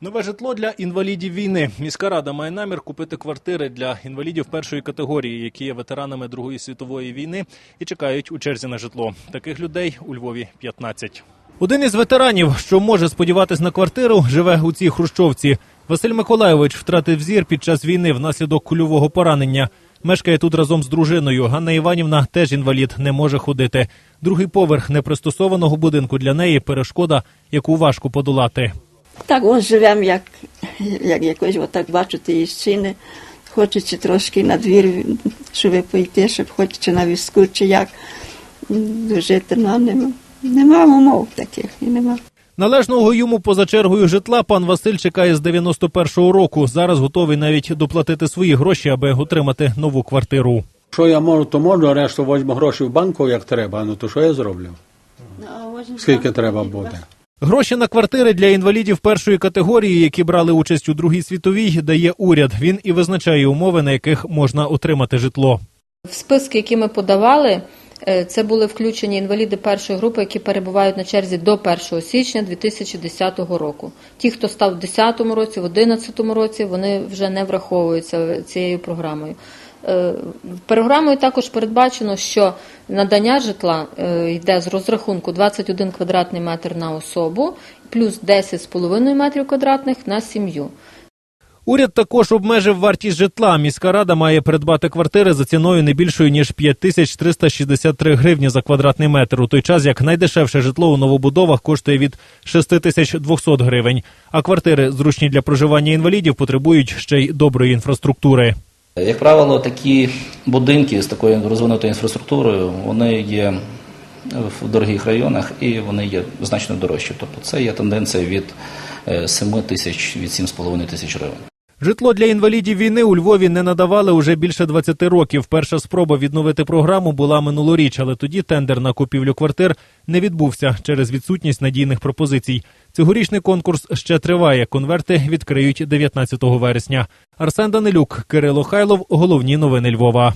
Нове житло для інвалідів війни. Міська рада має намір купити квартири для інвалідів першої категорії, які є ветеранами Другої світової війни і чекають у черзі на житло. Таких людей у Львові 15. Один із ветеранів, що може сподіватись на квартиру, живе у цій хрущовці. Василь Миколайович втратив зір під час війни внаслідок кульового поранення. Мешкає тут разом з дружиною. Ганна Іванівна теж інвалід, не може ходити. Другий поверх непристосованого будинку для неї перешкода, яку важко подолати. Так ось живемо, як, як якось отак бачу тієї стіни. Хочеться трошки на двір, щоб пойти, щоб хочеться на візку, чи як жити. Ну, нема, нема умов таких і нема. Належного йому поза чергою житла пан Василь чекає з 91-го року. Зараз готовий навіть доплатити свої гроші, аби отримати нову квартиру. Що я можу, то можу, а решту візьму гроші в банку, як треба. Ну то що я зроблю? Скільки треба буде? Гроші на квартири для інвалідів першої категорії, які брали участь у Другій світовій, дає уряд. Він і визначає умови, на яких можна отримати житло. В списки, які ми подавали, е, це були включені інваліди першої групи, які перебувають на черзі до 1 січня 2010 року. Ті, хто став в 2010 році, в 2011 році, вони вже не враховуються цією програмою. Е, Програмою також передбачено, що надання житла е, йде з розрахунку 21 квадратний метр на особу, плюс 10,5 метрів квадратних на сім'ю. Уряд також обмежив вартість житла. Міська рада має придбати квартири за ціною не більшою ніж 5363 гривні за квадратний метр. У той час як найдешевше житло у новобудовах коштує від 6200 гривень. А квартири, зручні для проживання інвалідів, потребують ще й доброї інфраструктури. Як правило, такі будинки з такою розвинутою інфраструктурою, вони є в дорогих районах і вони є значно дорожчі. Тобто це є тенденція від е, 7 тисяч, від 7,5 тисяч гривень. Житло для інвалідів війни у Львові не надавали уже більше 20 років. Перша спроба відновити програму була минулоріч, але тоді тендер на купівлю квартир не відбувся через відсутність надійних пропозицій. Цьогорічний конкурс ще триває. Конверти відкриють 19 вересня. Арсен Данилюк, Кирило Хайлов. Головні новини Львова.